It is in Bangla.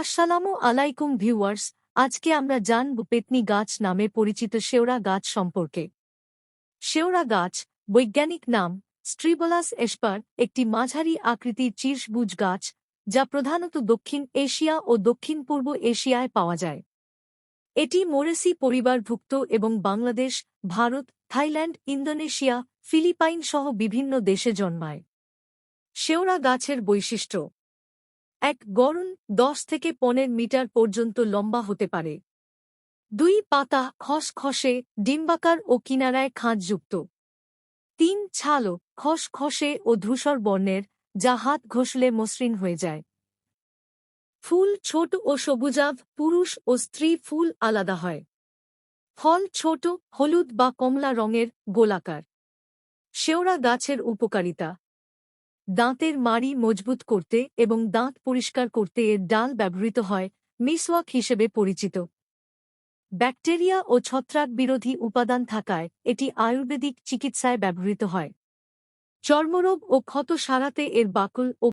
আসসালামু আলাইকুম ভিউয়ার্স, আজকে আমরা জানব পেতনি গাছ নামে পরিচিত শেওড়া গাছ সম্পর্কে। শেওড়া গাছ, বৈজ্ঞানিক নাম, স্ট্রিবলাস এসপার, একটি মাঝারি আকৃতির চিরসবুজ গাছ, যা প্রধানত দক্ষিণ এশিয়া ও দক্ষিণ পূর্ব এশিয়ায় পাওয়া যায়। এটি মোরেসি পরিবারভুক্ত এবং Bangladesh, Bharat, Thailand, Indonesia Philippines সহ বিভিন্ন দেশে জন্মায়। শেওড়া গাছের বৈশিষ্ট্য এক গড়ন দশ থেকে পনেরো মিটার পর্যন্ত লম্বা হতে পারে। দুই পাতা খসখসে ডিম্বাকার ও কিনারায় খাঁজযুক্ত। তিন ছালো খসখসে ও ধূসর বর্ণের, যা হাত ঘষলে মসৃণ হয়ে যায়। ফুল ছোট ও সবুজাভ, পুরুষ ও স্ত্রী ফুল আলাদা হয়। ফল ছোট, হলুদ বা কমলা রঙের গোলাকার। শেওড়া গাছের উপকারিতা। দাঁতের মাড়ি মজবুত করতে এবং দাঁত পরিষ্কার করতে এর ডাল ব্যবহৃত হয় মিসওয়াক হিসেবে পরিচিত। ব্যাকটেরিয়া ও ছত্রাক বিরোধী উপাদান থাকায় এটি আয়ুর্বেদিক চিকিৎসায় ব্যবহৃত হয়। চর্মরোগ ও ক্ষত সারাতে এর বাকল ও